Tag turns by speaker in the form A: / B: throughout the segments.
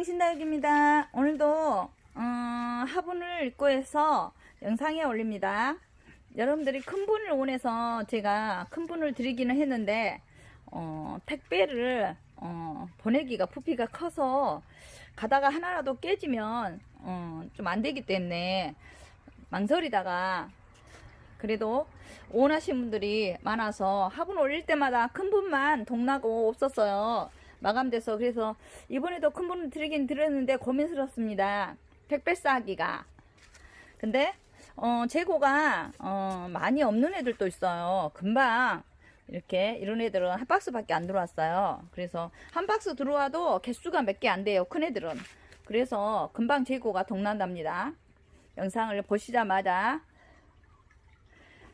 A: 안녕 신다육입니다. 오늘도 어, 화분을 입고 해서 영상에 올립니다. 여러분들이 큰 분을 원해서 제가 큰 분을 드리기는 했는데 어, 택배를 어, 보내기가 부피가 커서 가다가 하나라도 깨지면 어, 좀 안 되기 때문에 망설이다가 그래도 원하신 분들이 많아서 화분 올릴 때마다 큰 분만 동나고 없었어요. 마감돼서 그래서 이번에도 큰 분을 드리긴 드렸는데 고민스럽습니다. 택배 싸기가. 근데 어, 재고가 어, 많이 없는 애들도 있어요. 금방 이렇게 이런 애들은 한 박스밖에 안 들어왔어요. 그래서 한 박스 들어와도 개수가 몇 개 안 돼요. 큰 애들은. 그래서 금방 재고가 동난답니다. 영상을 보시자마자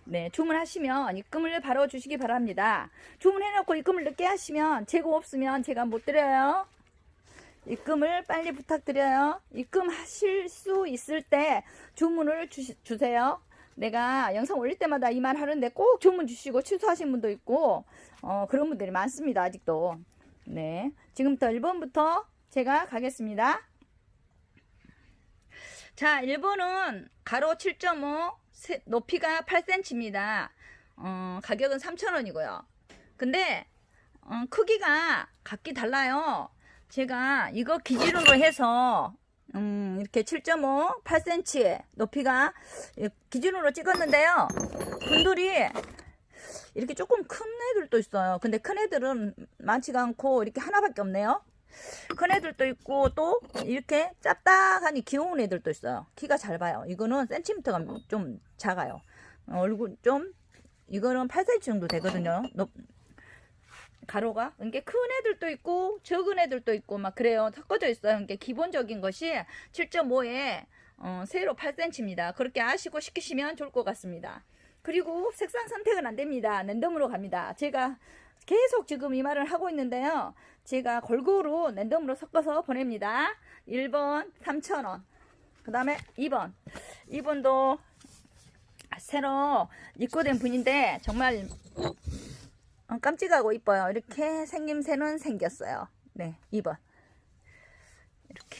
A: 네, 주문하시면 입금을 바로 주시기 바랍니다. 주문해놓고 입금을 늦게 하시면 재고 없으면 제가 못 드려요. 입금을 빨리 부탁드려요. 입금하실 수 있을 때 주문을 주시, 주세요. 내가 영상 올릴 때마다 이 말 하는데 꼭 주문 주시고 취소하신 분도 있고 어, 그런 분들이 많습니다. 아직도. 네, 지금부터 1번부터 제가 가겠습니다. 자, 1번은 가로 7.5, 높이가 8cm입니다. 어, 가격은 3,000원이고요. 근데 어, 크기가 각기 달라요. 제가 이거 기준으로 해서 음, 이렇게 7.5, 8cm 높이가 기준으로 찍었는데요. 분들이 이렇게 조금 큰 애들도 있어요. 근데 큰 애들은 많지가 않고 이렇게 하나밖에 없네요. 큰 애들도 있고 또 이렇게 짭딱하니 귀여운 애들도 있어요. 키가 잘 봐요. 이거는 센티미터가 좀 작아요. 어, 얼굴 좀 이거는 8cm 정도 되거든요. 높, 가로가 이게 큰 애들도 있고 적은 애들도 있고 막 그래요. 섞어져 있어요. 이게 기본적인 것이 7.5에 어, 세로 8cm입니다. 그렇게 아시고 시키시면 좋을 것 같습니다. 그리고 색상 선택은 안 됩니다. 랜덤으로 갑니다. 제가 계속 지금 이 말을 하고 있는데요. 제가 골고루 랜덤으로 섞어서 보냅니다. 1번 3,000원. 그 다음에 2번. 2번도 새로 입고된 분인데 정말 어, 깜찍하고 이뻐요. 이렇게 생김새는 생겼어요. 네, 2번. 이렇게.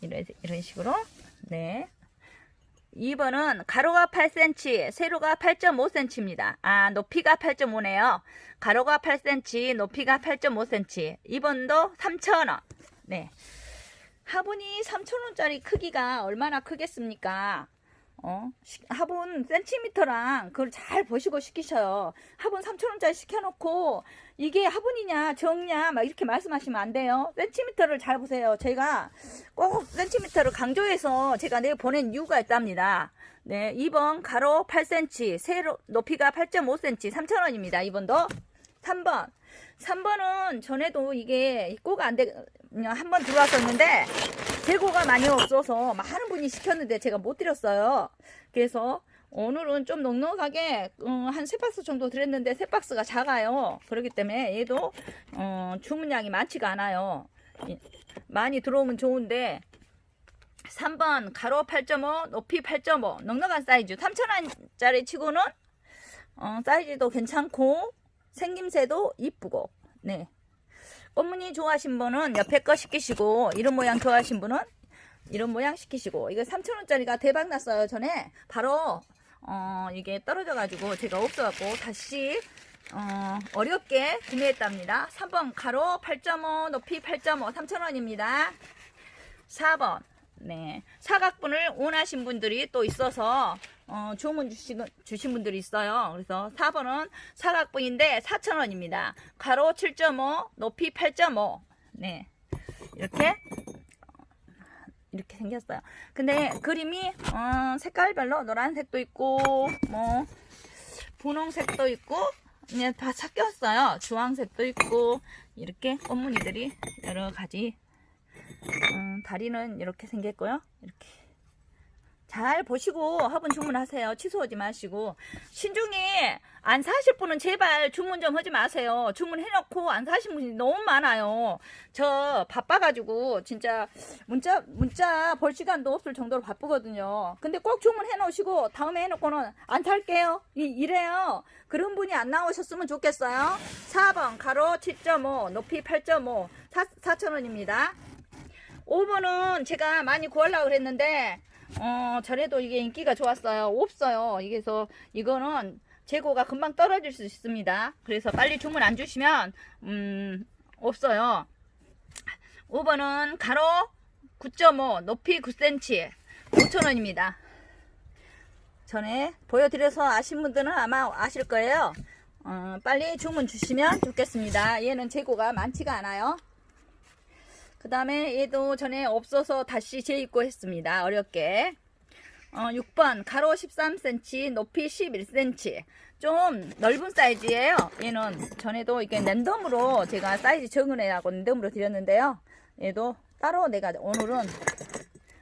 A: 이런, 이런 식으로. 네. 2번은 가로가 8cm, 세로가 8.5cm입니다. 아, 높이가 8.5네요. 가로가 8cm, 높이가 8.5cm. 2번도 3,000원. 네. 화분이 3,000원짜리 크기가 얼마나 크겠습니까? 어? 화분 센티미터랑 그걸 잘 보시고 시키셔요. 화분 3,000원짜리 시켜놓고 이게 화분이냐 정냐 막 이렇게 말씀하시면 안 돼요. 센티미터를 잘 보세요. 제가 꼭 센티미터를 강조해서 제가 내일 보낸 이유가 있답니다. 네, 2번 가로 8cm, 세로 높이가 8.5cm, 3,000원입니다. 2번도 3번 3번은 전에도 이게 입고가 안 돼, 한 번 들어왔었는데, 재고가 많이 없어서 많은 분이 시켰는데 제가 못 드렸어요. 그래서 오늘은 좀 넉넉하게 음, 한세 박스 정도 드렸는데 세 박스가 작아요. 그렇기 때문에 얘도 어, 주문량이 많지가 않아요. 많이 들어오면 좋은데 3번 가로 8.5 높이 8.5 넉넉한 사이즈 3,000원짜리 치고는 어, 사이즈도 괜찮고 생김새도 이쁘고 네 꽃무늬 좋아하신 분은 옆에 거 시키시고 이런 모양 좋아하신 분은 이런 모양 시키시고. 이거 3,000원짜리가 대박 났어요 전에. 바로 어 이게 떨어져 가지고 제가 없어 갖고 다시 어 어렵게 구매했답니다. 3번 가로 8.5 높이 8.5 3,000원입니다. 4번. 네. 사각분을 원하신 분들이 또 있어서 어, 주문 주신, 주신 분들이 있어요. 그래서 4번은 사각분인데 4,000원입니다. 가로 7.5, 높이 8.5. 네. 이렇게 이렇게 생겼어요. 근데 그림이 어, 색깔별로 노란색도 있고 뭐 분홍색도 있고 그냥 다 섞였어요. 주황색도 있고 이렇게 꽃무늬들이 여러 가지 음, 다리는 이렇게 생겼고요. 이렇게 잘 보시고 화분 주문하세요. 취소하지 마시고 신중히 안 사실 분은 제발 주문 좀 하지 마세요. 주문해놓고 안 사신 분이 너무 많아요. 저 바빠가지고 진짜 문자 문자 볼 시간도 없을 정도로 바쁘거든요. 근데 꼭 주문해 놓으시고 다음에 해놓고는 안 살게요. 이, 이래요. 그런 분이 안 나오셨으면 좋겠어요. 4번 가로 7.5 높이 8.5 4,000원입니다. 5번은 제가 많이 구하려고 그랬는데 어, 전에도 이게 인기가 좋았어요. 없어요. 그래서 이거는 재고가 금방 떨어질 수 있습니다. 그래서 빨리 주문 안 주시면 음, 없어요. 5번은 가로 9.5, 높이 9cm, 5,000원입니다. 전에 보여드려서 아신 분들은 아마 아실 거예요. 어, 빨리 주문 주시면 좋겠습니다. 얘는 재고가 많지가 않아요. 그 다음에 얘도 전에 없어서 다시 재입고 했습니다. 어렵게. 어, 6번 가로 13cm, 높이 11cm. 좀 넓은 사이즈예요. 얘는 전에도 이게 랜덤으로 제가 사이즈 적은 애하고 랜덤으로 드렸는데요. 얘도 따로 내가 오늘은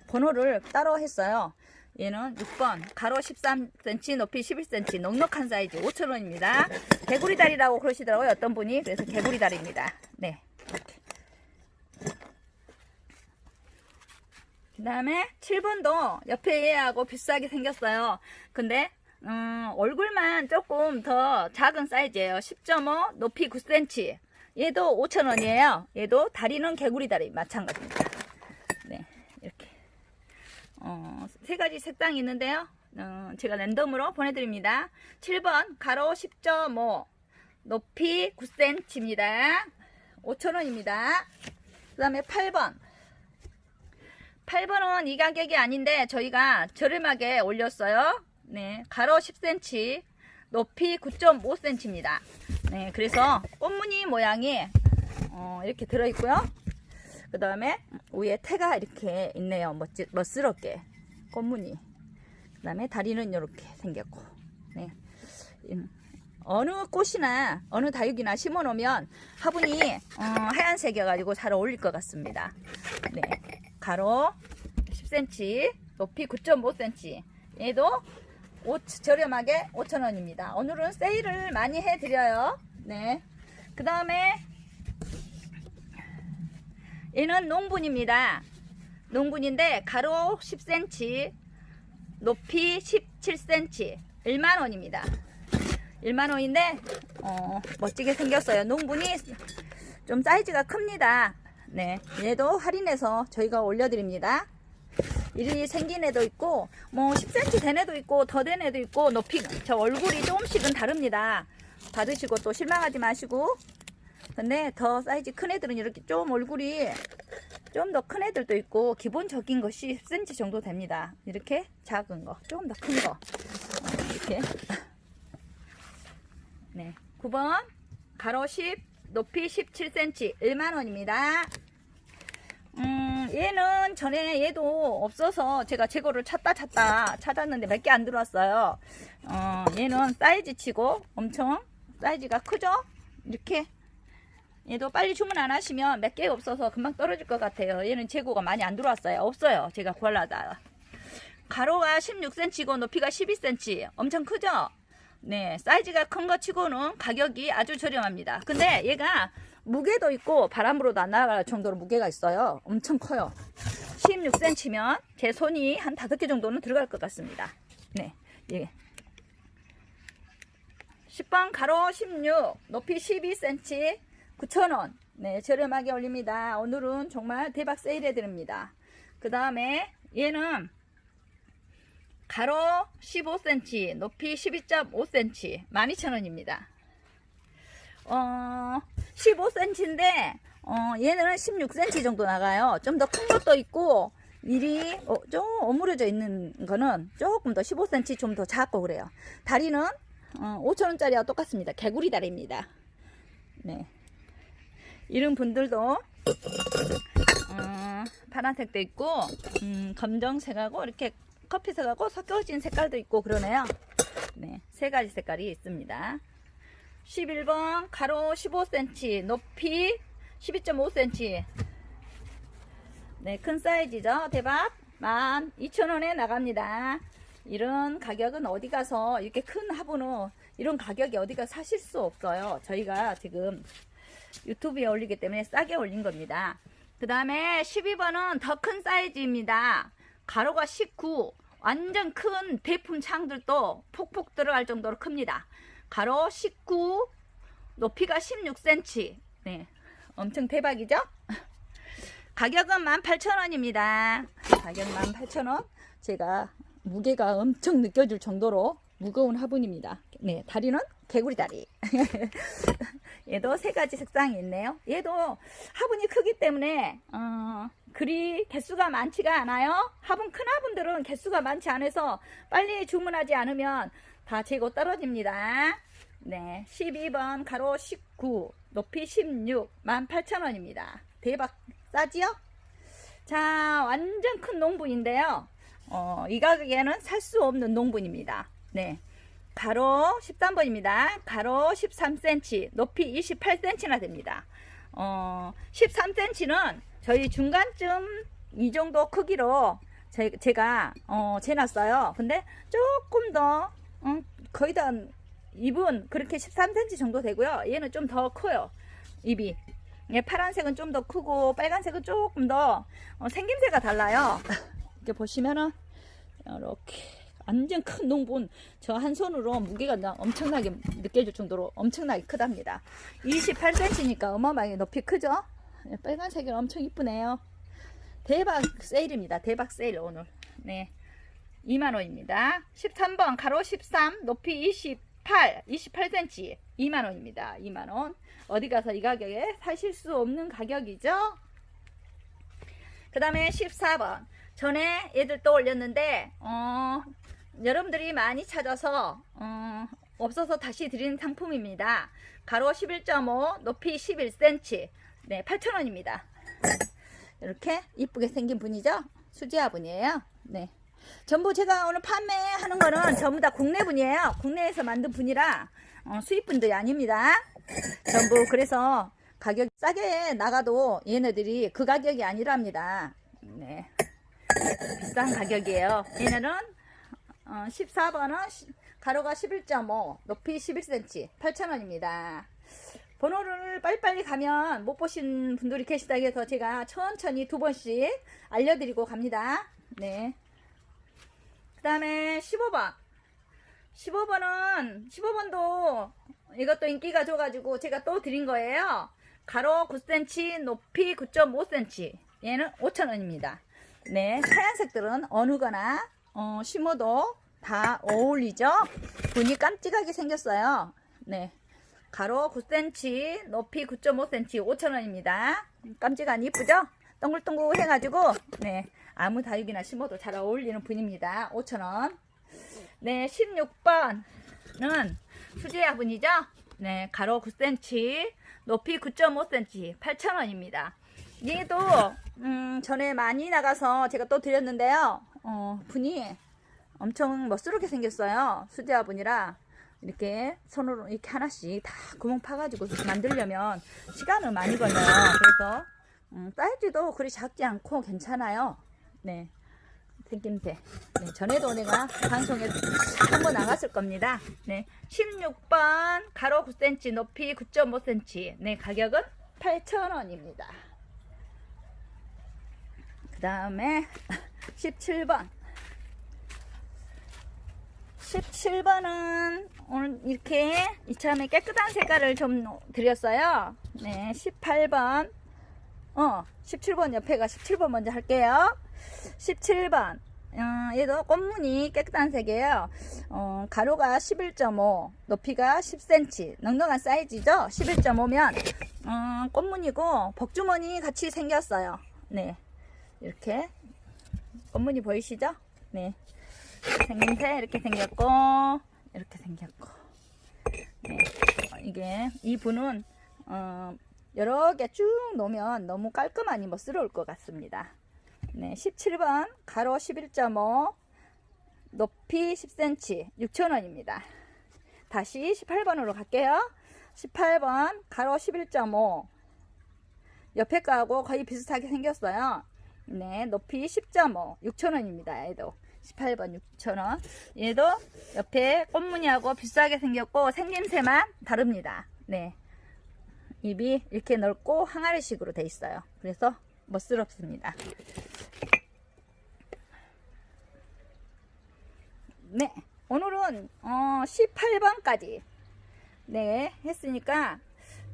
A: 번호를 따로 했어요. 얘는 6번 가로 13cm 높이 11cm 넉넉한 사이즈 5,000원입니다. 개구리 다리라고 그러시더라고요. 어떤 분이. 그래서 개구리 다리입니다. 네. 그 다음에 7번도 옆에 얘하고 비슷하게 생겼어요. 근데 음, 얼굴만 조금 더 작은 사이즈예요. 10.5 높이 9cm 얘도 5,000원이에요. 얘도 다리는 개구리 다리 마찬가지입니다. 네 이렇게 어, 세 가지 색상이 있는데요. 어, 제가 랜덤으로 보내드립니다. 7번 가로 10.5 높이 9cm입니다. 5,000원입니다. 그 다음에 8번 8번은 이 가격이 아닌데 저희가 저렴하게 올렸어요. 네, 가로 10cm, 높이 9.5cm입니다. 네, 그래서 꽃무늬 모양이 어, 이렇게 들어있고요. 그 다음에 위에 태가 이렇게 있네요. 멋지, 멋스럽게 꽃무늬. 그 다음에 다리는 이렇게 생겼고. 네. 음, 어느 꽃이나 어느 다육이나 심어 놓으면 화분이 어, 하얀색이어가지고 잘 어울릴 것 같습니다. 네. 가로 10cm, 높이 9.5cm. 얘도 옷 저렴하게 5,000원입니다. 오늘은 세일을 많이 해드려요. 네. 그 다음에 얘는 농분입니다. 농분인데 가로 10cm, 높이 17cm, 1만원입니다. 1만원인데 어, 멋지게 생겼어요. 농분이 좀 사이즈가 큽니다. 네, 얘도 할인해서 저희가 올려드립니다. 일이 생긴 애도 있고 뭐 10cm 된 애도 있고 더 된 애도 있고 높이 저 얼굴이 조금씩은 다릅니다. 받으시고 또 실망하지 마시고 근데 더 사이즈 큰 애들은 이렇게 좀 얼굴이 좀 더 큰 애들도 있고 기본적인 것이 10cm 정도 됩니다. 이렇게 작은 거 조금 더 큰 거 이렇게 네 9번 가로 10 높이 17cm 1만원입니다. 음, 얘는 전에 얘도 없어서 제가 재고를 찾다 찾다 찾았는데 몇 개 안 들어왔어요. 어, 얘는 사이즈 치고 엄청 사이즈가 크죠? 이렇게. 얘도 빨리 주문 안 하시면 몇 개 없어서 금방 떨어질 것 같아요. 얘는 재고가 많이 안 들어왔어요. 없어요. 제가 구하려다. 가로가 16cm고 높이가 12cm. 엄청 크죠? 네, 사이즈가 큰 거 치고는 가격이 아주 저렴합니다. 근데 얘가 무게도 있고 바람으로도 안 나갈 정도로 무게가 있어요. 엄청 커요. 16cm면 제 손이 한 5개 정도는 들어갈 것 같습니다. 네, 예. 10번 가로 16, 높이 12cm, 9,000원. 네, 저렴하게 올립니다. 오늘은 정말 대박 세일 해 드립니다. 그 다음에 얘는 가로 15cm, 높이 12.5cm, 12,000원입니다. 어, 15cm인데, 어, 얘는 16cm 정도 나가요. 좀 더 큰 것도 있고, 일이 어, 좀 어무러져 있는 거는 조금 더 15cm 좀 더 작고 그래요. 다리는 어, 5,000원짜리와 똑같습니다. 개구리 다리입니다. 네. 이런 분들도 어, 파란색도 있고 음, 검정색하고 이렇게 커피색하고 섞여진 색깔도 있고 그러네요. 네, 세 가지 색깔이 있습니다. 11번 가로 15cm, 높이 12.5cm. 네, 큰 사이즈죠. 대박. 12,000원에 나갑니다. 이런 가격은 어디 가서 이렇게 큰 화분은 이런 가격이 어디가 사실 수 없어요. 저희가 지금 유튜브에 올리기 때문에 싸게 올린 겁니다. 그 다음에 12번은 더 큰 사이즈입니다. 가로가 19. 완전 큰 대품 창들도 폭폭 들어갈 정도로 큽니다. 가로 19, 높이가 16cm. 네. 엄청 대박이죠? 가격은 18,000원입니다. 가격 18,000원. 제가 무게가 엄청 느껴질 정도로 무거운 화분입니다. 네, 다리는 개구리 다리. 얘도 세 가지 색상이 있네요. 얘도 화분이 크기 때문에 어, 그리 개수가 많지가 않아요. 화분 큰 화분들은 개수가 많지 않아서 빨리 주문하지 않으면 다 재고 떨어집니다. 네, 12번 가로 19, 높이 16, 18,000원입니다. 대박 싸지요? 자, 완전 큰 농분인데요. 어, 이 가격에는 살 수 없는 농분입니다. 네. 가로 13번입니다. 가로 13cm, 높이 28cm나 됩니다. 어, 13cm는 저희 중간쯤 이 정도 크기로 제, 제가 어, 재놨어요. 근데 조금 더 음, 거의 다 입은 그렇게 13cm 정도 되고요. 얘는 좀 더 커요. 입이. 예, 파란색은 좀 더 크고 빨간색은 조금 더 어, 생김새가 달라요. 이렇게 보시면은 이렇게 완전 큰 농분 저 한 손으로 무게가 나- 엄청나게 느껴질 정도로 엄청나게 크답니다. 28cm니까 어마어마하게 높이 크죠? 예, 빨간색이 엄청 이쁘네요. 대박 세일입니다. 대박 세일 오늘. 네. 2만원입니다. 13번 가로 13 높이 28 28cm 2만원입니다. 2만원 어디 가서 이 가격에 사실 수 없는 가격이죠. 그 다음에 14번 전에 얘들 또 올렸는데 어, 여러분들이 많이 찾아서 어, 없어서 다시 드리는 상품입니다. 가로 11.5 높이 11cm 네 8,000원입니다. 이렇게 이쁘게 생긴 분이죠. 수지아 분이에요. 네. 전부 제가 오늘 판매하는 거는 전부 다 국내 분이에요. 국내에서 만든 분이라 어, 수입 분들이 아닙니다. 전부 그래서 가격 싸게 나가도 얘네들이 그 가격이 아니랍니다. 네. 비싼 가격이에요. 얘네는 어, 14번은 가로가 11.5, 높이 11cm, 8,000원입니다. 번호를 빨리빨리 가면 못 보신 분들이 계시다 해서 제가 천천히 두 번씩 알려드리고 갑니다. 네. 그 다음에 15번. 15번은, 15번도 이것도 인기가 좋아가지고 제가 또 드린 거예요. 가로 9cm, 높이 9.5cm. 얘는 5,000원입니다. 네, 하얀색들은 어느 거나 어, 심어도 다 어울리죠? 분이 깜찍하게 생겼어요. 네. 가로 9cm, 높이 9.5cm, 5,000원입니다. 깜찍한 이쁘죠? 동글동글 해가지고, 네. 아무 다육이나 심어도 잘 어울리는 분입니다. 5,000원. 네, 16번은 수제야 분이죠? 네, 가로 9cm, 높이 9.5cm, 8,000원입니다. 얘도, 음, 전에 많이 나가서 제가 또 드렸는데요. 어, 분이 엄청 멋스럽게 생겼어요. 수제화 분이라. 이렇게 손으로 이렇게 하나씩 다 구멍 파가지고 만들려면 시간을 많이 걸려요. 그래서 음, 사이즈도 그리 작지 않고 괜찮아요. 네. 생김새. 네, 전에도 내가 방송에 한번 나갔을 겁니다. 네. 16번 가로 9cm 높이 9.5cm. 네, 가격은 8,000원입니다. 그 다음에 17번. 17번은 오늘 이렇게 이참에 깨끗한 색깔을 좀 드렸어요. 네, 18번. 어, 17번 옆에가 17번 먼저 할게요. 17번. 어, 얘도 꽃무늬 깨끗한 색이에요. 어, 가로가 11.5, 높이가 10cm. 넉넉한 사이즈죠? 11.5면, 어, 꽃무늬고, 복주머니 같이 생겼어요. 네. 이렇게. 꽃무늬 보이시죠? 네. 생김새 이렇게 생겼고, 이렇게 생겼고. 네. 어, 이게, 이 분은, 어, 여러 개 쭉 놓으면 너무 깔끔하니 멋스러울 것 같습니다. 네, 17번 가로 11.5 높이 10cm 6,000원입니다. 다시 18번으로 갈게요. 18번 가로 11.5 옆에 거하고 거의 비슷하게 생겼어요. 네, 높이 10.5 6,000원입니다. 얘도 18번 6,000원. 얘도 옆에 꽃무늬하고 비슷하게 생겼고 생김새만 다릅니다. 네. 입이 이렇게 넓고 항아리식으로 돼 있어요. 그래서 멋스럽습니다. 네, 오늘은 어, 18번까지 네 했으니까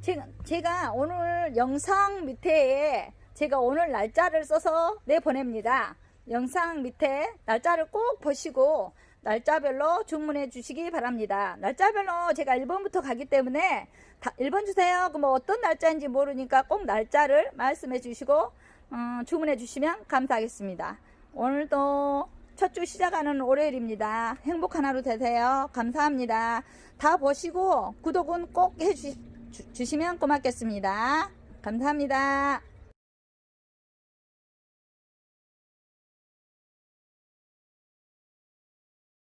A: 제가, 제가 오늘 영상 밑에 제가 오늘 날짜를 써서 내보냅니다. 영상 밑에 날짜를 꼭 보시고 날짜별로 주문해 주시기 바랍니다. 날짜별로 제가 1번부터 가기 때문에 다 1번 주세요. 그럼 뭐 어떤 날짜인지 모르니까 꼭 날짜를 말씀해 주시고 어, 주문해 주시면 감사하겠습니다. 오늘도 첫 주 시작하는 월요일입니다. 행복한 하루 되세요. 감사합니다. 다 보시고 구독은 꼭 해주시면 고맙겠습니다. 감사합니다.